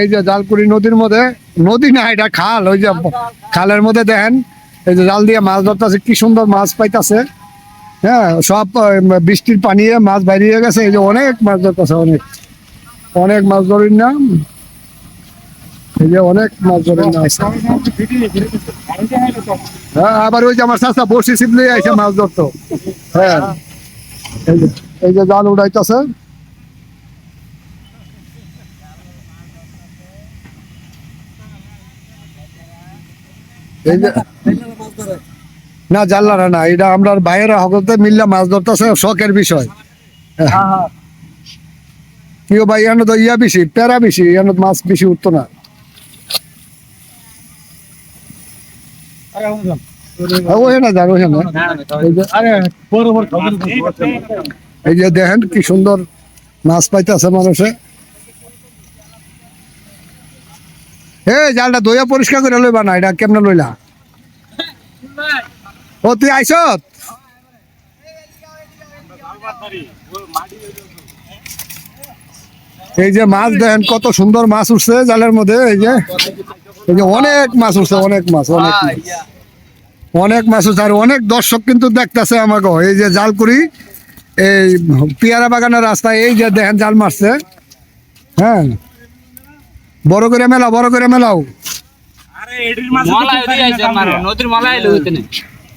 এই যে জালকুড়ি নদীর মধ্যে নদী না এটা খাল ওই যে খালের মধ্যে দেখেন এই যে জাল দিয়ে মাছ ধরতেছে কি সুন্দর মাছ পাইতাছে। হ্যাঁ সব বৃষ্টির পানিয়ে মাছ বাইরিয়ে গেছে এই যে অনেক মাছ ধরতেছে অনেক। অনেক মাছ ধরির না এই যে অনেক মাছ ধরির না হ্যাঁ আবার ওই যে আমার চাষা বসি শিবলে আইসে মাছ ধরতো। হ্যাঁ এই যে এই যে জাল উড়াইতেছে। না, জানলারা না, এটা আমরা বাইরে হকতে মিললে মাছ ধরতেছে, শখের বিষয়। ভাই তো ইয়া বেশি, প্যারা বেশি, এনে মাছ বেশি উঠতো না। এই যে দেখেন কি সুন্দর মাছ পাইতেছে মানুষে। জালটা দইয়া পরিষ্কার করে লইবা না, এটা কেমনে লইলা? ও তুই আইস এই যে মাছ দেখেন, কত সুন্দর মাছ উঠছে জালের মধ্যে, এই যে। এই যে অনেক মাছ উঠছে, অনেক মাছ, অনেক অনেক মাছ উঠছে, আর অনেক দর্শক কিন্তু দেখতেছে আমাকে। এই যে জাল করি এই পেয়ারা বাগানের রাস্তায় এই যে দেখেন জাল মারছে। হ্যাঁ। বড় করে মেলাও বড় করে মেলাও।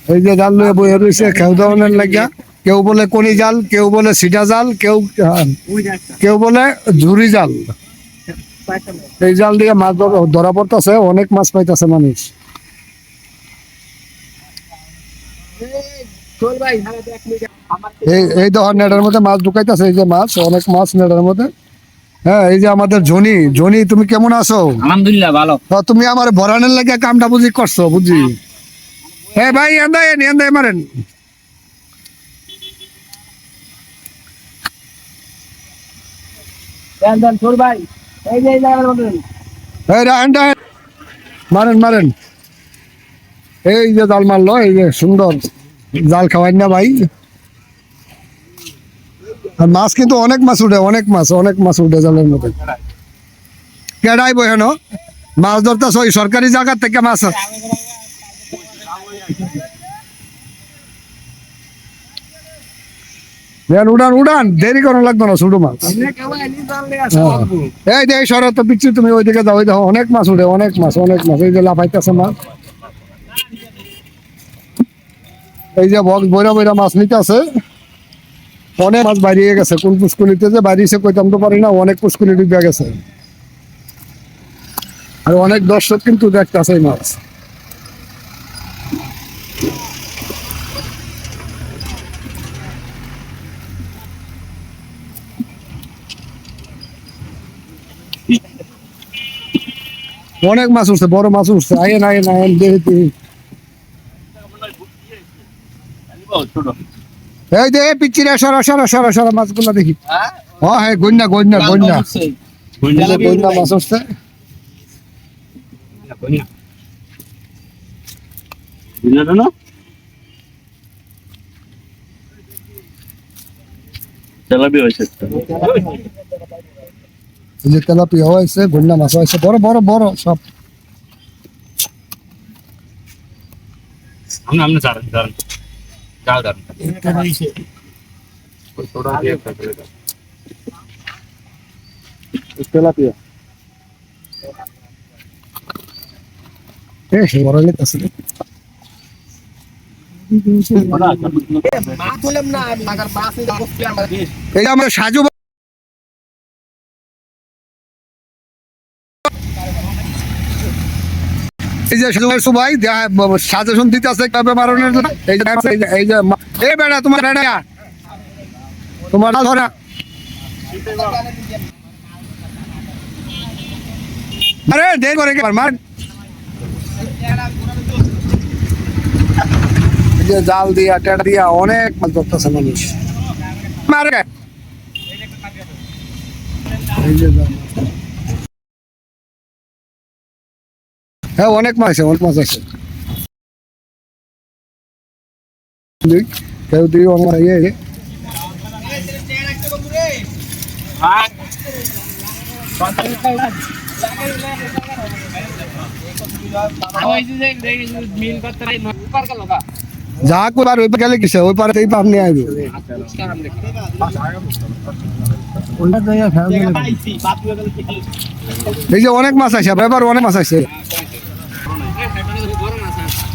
এই যে জাল লয়ে বইয়ে রয়েছে খেউ ধরনের লাগিয়া কেউ বলে কনি জাল কেউ বলে সিটা জাল কেউ হ্যাঁ, কেউ বলে ঝুরি জাল। এই জাল দিয়ে মাছ ধর- পড়তেছে অনেক মাছ পাইতেছে মানুষ। এই এই ধর নেটের মধ্যে মাছ ঢুকাইতেছে এই যে মাছ অনেক মাছ নেটের মধ্যে। হ্যাঁ এই যে আমাদের জনি জনি তুমি কেমন আছো? আলহামদুলিল্লাহ ভালো। তুমি আমার ভরানের লাগে কামটা বুঝি করছ বুঝি? হ্যাঁ ভাই এন্দাই এন্দাই মারেন। মারেন মারেন। এই যে জাল মারলো এই যে সুন্দর জাল খাওয়াই না ভাই। মাছ কিন্তু অনেক মাছ উঠে, অনেক মাছ অনেক মাছ উঠে জালের মধ্যে। কেডাই বহেন মাছ ধরতেছ ওই সরকারি জায়গা থেকে মাছ উড়ান উড়ান, দেরি করা লাগবে না ছোট মাছ। হ্যাঁ। এই যে এই শরৎ পিচ্ছি তুমি ওইদিকে যাও, ওই দেখো, অনেক মাছ উঠে, অনেক মাছ অনেক মাছ। এই যে লাফাইতেছে মাছ এই যে বক্স বইরা বইরা মাছ নিতেছে। অনেক মাছ বাইরিয়ে গেছে। কোন পুষ্কুলিতে যে বাইরিয়েছে কইতাম তো পারি না, অনেক পুষ্কুলি ডুবে গেছে। আর অনেক দর্শক কিন্তু দেখতেছে মাছ। অনেক মাছ উঠছে, বড় মাছ উঠছে। আয়েন আয়েন আয়েন দেখি। এই যে এই পিচ্ছিরা সরা সরা সরা সরা মাছগুলো দেখি। ও হ্যাঁ গন্যা গন্যা গন্যা। গন্যা মাছ তেলাপি। এই যে তেলাপিয়া হয়েছে গন্যা মাছ হয়েছে। বড় বড় বড় সব। করে দাও। তেলাপিয়া আমরা সাজু এই যে সাজু ভাই সবাই সাজেশন দিতে এই যে তোমার ধরা। আরে দেরি করে মার। যে জাল দিয়া, টেটা দিয়া অনেক মাছ ধরতেছে মানুষ। মারে এই যে হ্যাঁ অনেক মাছ আছে অনেক মাছ আছে। দেখ, কেউ দিয়ে অনেক ইয়ে মিল করতে নাই পার গেল গা যা কবার ওই পারে গেলে কিসে? ওই পারে এই পার নিয়ে আইবে। এই যে অনেক মাছ আছে এবার অনেক মাছ আছে তারা দেখ দইরা দাও এই যে অনেক মাছ মাছ লইতেছে খেলে নেটের মধ্যে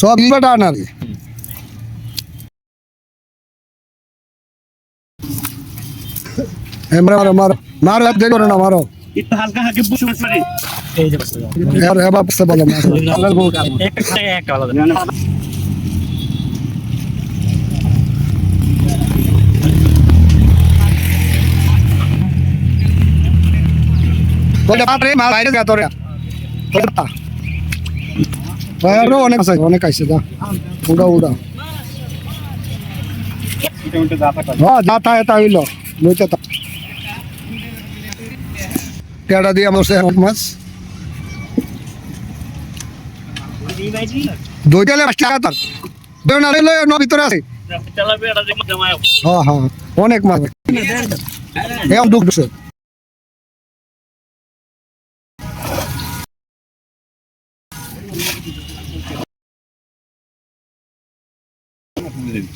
সব ইলবাটা আনার মারো মারো মারো এক দেখো না মারো। একটু হালকা হালকা বুঝতে পারি এবার এবার বুঝতে পারলাম না একটা একটা আলাদা। বলে বাপ রে মাল বাইরে যা তোরা। বাইরে অনেক আছে অনেক আছে যা। উড়া উড়া। হ্যাঁ এটা হইল। নইতে তা। পেয়ারা দিয়ে আমার সে মাছ দুইটালে পাঁচ টাকা তার দুই না রইলে ন ভিতরে আছে। হ্যাঁ হ্যাঁ অনেক মাছ। এম দুঃখ দুঃখ দিন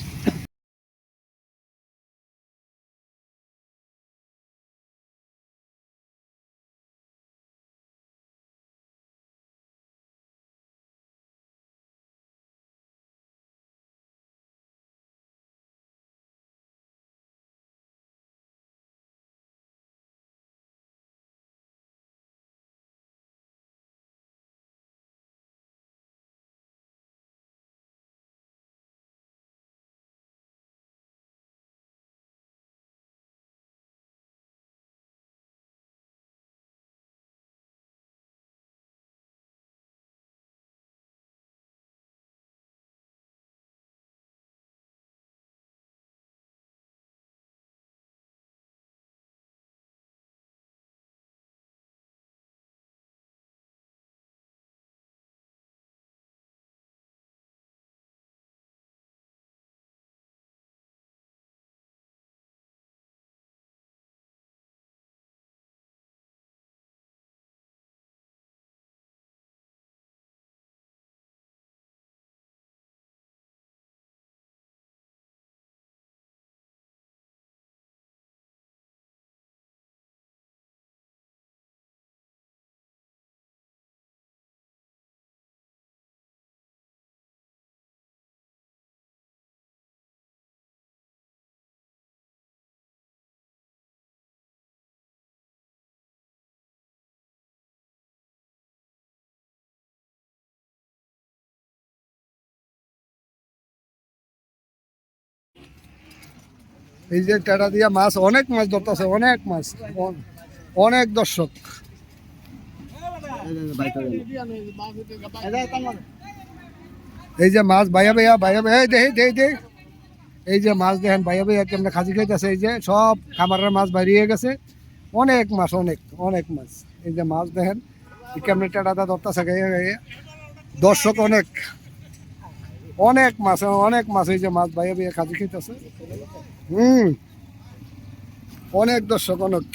এই যে টেটা দিয়া মাছ, অনেক মাছ ধরতেছে, অনেক মাছ। অনেক দর্শক। এই যে মাছ বাইয়া বাইয়া বাইয়া এই দেখ দেখ দেখ এই যে মাছ দেখেন বাইয়া বাইয়া কেমন খাজি খাইতেছে, এই যে সব খামারের মাছ বাইরিয়ে গেছে। অনেক মাছ, অনেক অনেক মাছ। এই যে মাছ দেখেন কেমন টেটাটা ধরতেছে গাইয়া গাইয়া দর্শক অনেক অনেক মাছ অনেক মাছ এই যে মাছ বাইয়া বাইয়া খাজি খাইতেছে। হুম। অনেক দর্শক অনেক।